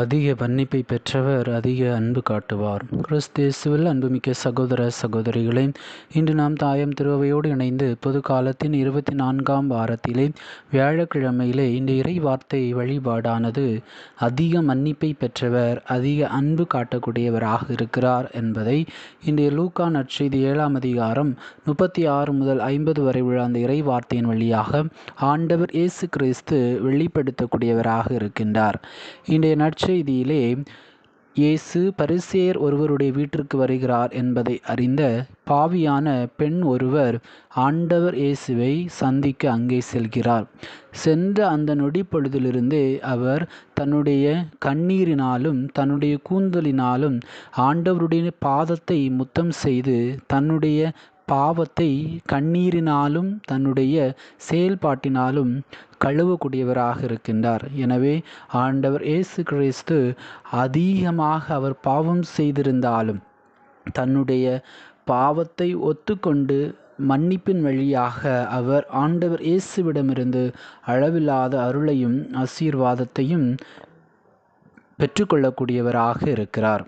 அதிக மன்னிப்பை பெற்றவர் அதிக அன்பு காட்டுவார். கிறிஸ்தேசுவில் அன்புமிக்க சகோதர சகோதரிகளே இன்று நாம் தாயம் திருவையோடு இணைந்து பொது காலத்தின் இருபத்தி நான்காம் வாரத்திலே வியாழக்கிழமையிலே இந்த இறை வார்த்தை வழிபாடானது அதிக மன்னிப்பை பெற்றவர் அதிக அன்பு காட்டக்கூடியவராக இருக்கிறார் என்பதை இன்றைய லூக்கா நற்செய்தி ஏழாம் அதிகாரம் முப்பத்தி ஆறு முதல் ஐம்பது வரை உள்ள அந்த இறை வார்த்தையின் வழியாக ஆண்டவர் இயேசு கிறிஸ்து வெளிப்படுத்தக்கூடியவராக இருக்கின்றார். இன்றைய நற்செய்தியிலே இயேசு பரிசேயர் ஒருவருடைய வீட்டிற்கு வருகிறார் என்பதை அறிந்த பாவியான பெண் ஒருவர் ஆண்டவர் இயேசுவை சந்திக்க அங்கே செல்கிறார். சென்ற அந்த நொடி பொழுதிலிருந்தே அவர் தன்னுடைய கண்ணீரினாலும் தன்னுடைய கூந்தலினாலும் ஆண்டவருடைய பாதத்தை முத்தம் செய்து தன்னுடைய பாவத்தை கண்ணீரினாலும் தன்னுடைய செயல்பாட்டினாலும் கழுவக்கூடியவராக இருக்கின்றார். எனவே ஆண்டவர் இயேசு கிறிஸ்து அதிகமாக அவர் பாவம் செய்திருந்தாலும் தன்னுடைய பாவத்தை ஒத்துக்கொண்டு மன்னிப்பின் வழியாக அவர் ஆண்டவர் இயேசுவிடமிருந்து அளவில்லாத அருளையும் ஆசீர்வாதத்தையும் பெற்றுக்கொள்ளக்கூடியவராக இருக்கிறார்.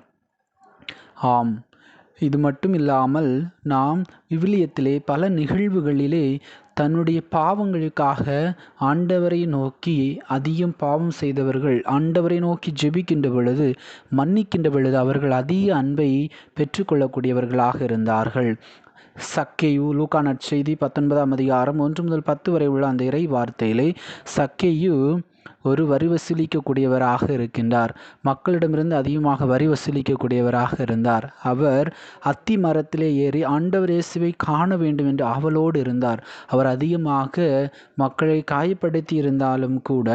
ஆம். இது மட்டும் இல்லாமல் நாம் விவிலியத்திலே பல நிகழ்வுகளிலே தன்னுடைய பாவங்களுக்காக ஆண்டவரை நோக்கி அதிகம் பாவம் செய்தவர்கள் ஆண்டவரை நோக்கி ஜெபிக்கின்ற பொழுது மன்னிக்கின்ற பொழுது அவர்கள் அதிக அன்பை பெற்றுக்கொள்ளக்கூடியவர்களாக இருந்தார்கள். சக்கேயு லூக்கா நற்செய்தி பத்தொன்பதாம் அதிகாரம் ஒன்று முதல் பத்து வரை உள்ள அந்த இறை வார்த்தையிலே சக்கேயு ஒரு வரி வசூலிக்கக்கூடியவராக இருக்கின்றார். மக்களிடமிருந்து அதிகமாக வரி வசூலிக்கக்கூடியவராக இருந்தார். அவர் அத்தி மரத்திலே ஏறி ஆண்டவர் இயேசுவை காண வேண்டும் என்று ஆவலோடு இருந்தார். அவர் அதிகமாக மக்களை காயப்படுத்தி இருந்தாலும் கூட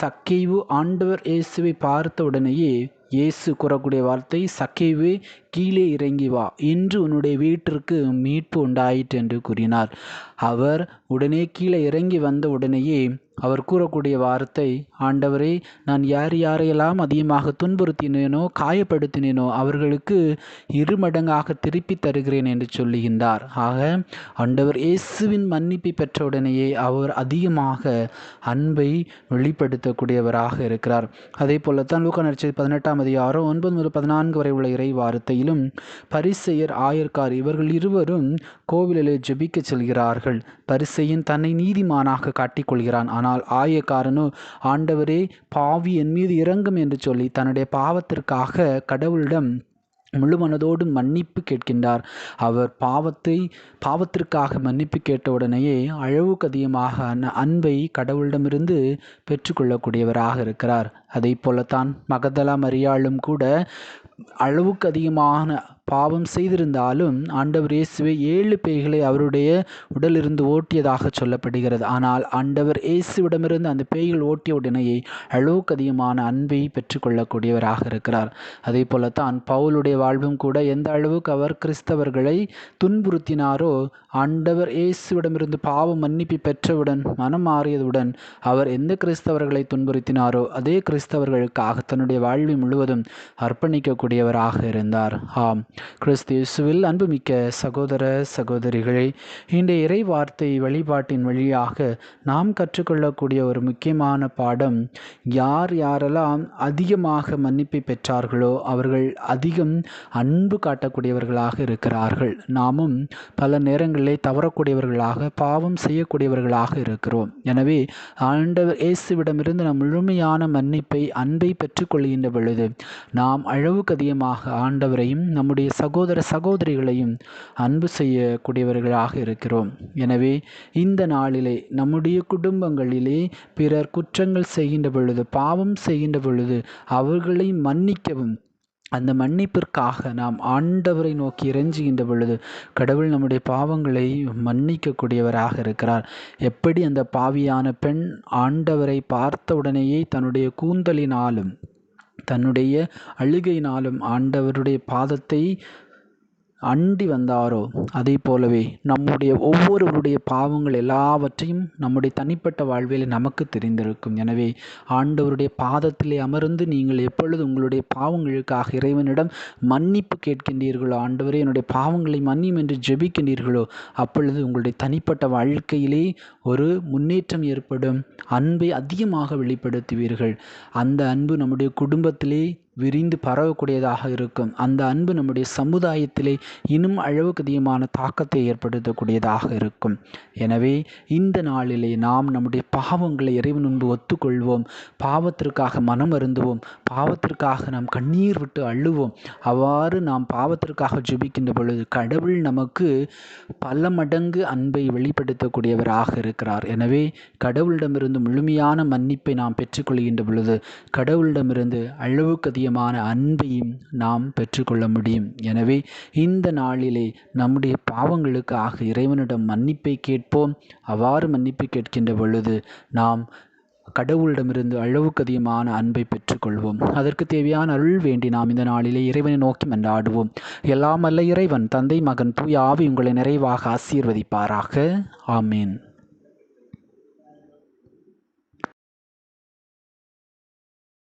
சக்கைவு ஆண்டவர் இயேசுவை பார்த்த உடனேயே இயேசு கூறக்கூடிய வார்த்தை சக்கைவு கீழே இறங்கி வா. இன்று உன்னுடைய வீட்டிற்கு மீட்பு உண்டாயிற்று என்று கூறினார். அவர் உடனே கீழே இறங்கி வந்த உடனேயே அவர் கூறக்கூடிய வார்த்தை ஆண்டவரே நான் யார் யாரையெல்லாம் அதிகமாக துன்புறுத்தினேனோ காயப்படுத்தினேனோ அவர்களுக்கு இரு மடங்காக திருப்பி தருகிறேன் என்று சொல்லுகின்றார். ஆக ஆண்டவர் இயேசுவின் மன்னிப்பை பெற்ற உடனேயே அவர் அதிகமாக அன்பை வெளிப்படுத்தக்கூடியவராக இருக்கிறார். அதே போலத்தான் லூக்கா நடிச்சது பதினெட்டாம் அதிகாரம் ஒன்பது முதல் பதினான்கு வரை உள்ள இறை வார்த்தையிலும் பரிசெயர் ஆயர்கார் இவர்கள் இருவரும் கோவிலிலே ஜெபிக்க செல்கிறார்கள். பரிசையின் தன்னை நீதிமானாக காட்டிக்கொள்கிறான். ஆனால் ஆயக்காரனோ ஆண்டவரே பாவி என் மீது இறங்கும் என்று சொல்லி தன்னுடைய பாவத்திற்காக கடவுளிடம் முழு மனதோடு மன்னிப்பு கேட்கின்றார். அவர் பாவத்தை பாவத்திற்காக மன்னிப்பு கேட்ட உடனேயே அளவுக்கு அதிகமாக அன்பை கடவுளிடமிருந்து பெற்றுக்கொள்ளக்கூடியவராக இருக்கிறார். அதை போலத்தான் மகதலா மரியாளும் கூட அளவுக்கு அதிகமான பாவம் செய்திருந்தாலும் ஆண்டவர் இயேசுவை ஏழு பேய்களை அவருடைய உடலிருந்து ஓட்டியதாக சொல்லப்படுகிறது. ஆனால் ஆண்டவர் இயேசுவிடமிருந்து அந்த பேய்கள் ஓட்டிய உடனேயே அளவுக்கு அதிகமான அன்பை பெற்றுக்கொள்ளக்கூடியவராக இருக்கிறார். அதே போலத்தான் பவுலுடைய வாழ்வும் கூட எந்த அளவுக்கு அவர் கிறிஸ்தவர்களை துன்புறுத்தினாரோ ஆண்டவர் இயேசுவிடமிருந்து பாவ மன்னிப்பு பெற்றவுடன் மனம் மாறியதுடன் அவர் எந்த கிறிஸ்தவர்களை துன்புறுத்தினாரோ அதே கிறிஸ்தவர்களுக்காக தன்னுடைய வாழ்வை முழுவதும் அர்ப்பணிக்கக்கூடியவராக இருந்தார். ஆம். கிறிஸ்து இயேசுவில் அன்புமிக்க சகோதர சகோதரிகளே இன்றைய இறை வார்த்தை வழிபாட்டின் வழியாக நாம் கற்றுக்கொள்ளக்கூடிய ஒரு முக்கியமான பாடம் யார் யாரெல்லாம் அதிகமாக மன்னிப்பை பெற்றார்களோ அவர்கள் அதிகம் அன்பு காட்டக்கூடியவர்களாக இருக்கிறார்கள். நாமும் பல நேரங்களிலே தவறக்கூடியவர்களாக பாவம் செய்யக்கூடியவர்களாக இருக்கிறோம். எனவே ஆண்டவர் இயேசுவிடமிருந்து நாம் முழுமையான மன்னிப்பை அன்பை பெற்றுக்கொள்கின்ற பொழுது நாம் அளவுக்கு அதிகமாக ஆண்டவரையும் நம்முடைய சகோதர சகோதரிகளையும் அன்பு செய்யக்கூடியவர்களாக இருக்கிறோம். எனவே இந்த நாளிலே நம்முடைய குடும்பங்களிலே பிறர் குற்றங்கள் செய்கின்ற பொழுது பாவம் செய்கின்ற பொழுது அவர்களை மன்னிக்கவும். அந்த மன்னிப்பிற்காக நாம் ஆண்டவரை நோக்கி இறைஞ்சுகின்ற பொழுது கடவுள் நம்முடைய பாவங்களை மன்னிக்கக்கூடியவராக இருக்கிறார். எப்படி அந்த பாவியான பெண் ஆண்டவரை பார்த்த உடனேயே தன்னுடைய கூந்தலினாலும் தன்னுடைய அழுகையினாலும் ஆண்டவருடைய பாதத்தை அண்டி வந்தாரோ? அதே போலவே நம்முடைய ஒவ்வொருவருடைய பாவங்கள் எல்லாவற்றையும் நம்முடைய தனிப்பட்ட வாழ்வில் நமக்கு தெரிந்திருக்கும். எனவே ஆண்டவருடைய பாதத்திலே அமர்ந்து நீங்கள் எப்பொழுது உங்களுடைய பாவங்களுக்காக இறைவனிடம் மன்னிப்பு கேட்கின்றீர்களோ ஆண்டவரே என்னுடைய பாவங்களை மன்னியும் என்று ஜெபிக்கின்றீர்களோ அப்பொழுது உங்களுடைய தனிப்பட்ட வாழ்க்கையிலே ஒரு முன்னேற்றம் ஏற்படும் அன்பை அதிகமாக வெளிப்படுத்துவீர்கள். அந்த அன்பு நம்முடைய குடும்பத்திலே விரிந்து பரவக்கூடியதாக இருக்கும். அந்த அன்பு நம்முடைய சமுதாயத்திலே இன்னும் அளவுக்கு அதிகமான தாக்கத்தை ஏற்படுத்தக்கூடியதாக இருக்கும். எனவே இந்த நாளிலே நாம் நம்முடைய பாவங்களை இறைவன் முன்பு ஒத்துக்கொள்வோம். பாவத்திற்காக மனம் அருந்துவோம். பாவத்திற்காக நாம் கண்ணீர் விட்டு அள்ளுவோம் அவ்வாறு நாம் பாவத்திற்காக ஜெபிக்கின்ற பொழுது கடவுள் நமக்கு பல மடங்கு அன்பை வெளிப்படுத்தக்கூடியவராக இருக்கிறார். எனவே கடவுளிடமிருந்து முழுமையான மன்னிப்பை நாம் பெற்றுக்கொள்கின்ற பொழுது கடவுளிடமிருந்து அளவுக்கு அதிகமான அன்பையும் நாம் பெற்றுக்கொள்ள முடியும். எனவே இந்த நாளிலே நம்முடைய பாவங்களுக்காக இறைவனிடம் மன்னிப்பை கேட்போம். அவ்வாறு மன்னிப்பு கேட்கின்ற பொழுது நாம் கடவுளிடமிருந்து அளவுக்கு அதிகமான அன்பை பெற்றுக்கொள்வோம். அதற்கு தேவையான அருள் வேண்டி நாம் இந்த நாளிலே இறைவனை நோக்கி மன்றாடுவோம். எல்லாம் அல்ல இறைவன் தந்தை மகன் தூய் ஆவி உங்களை நிறைவாக ஆசீர்வதிப்பாராக. ஆமீன்.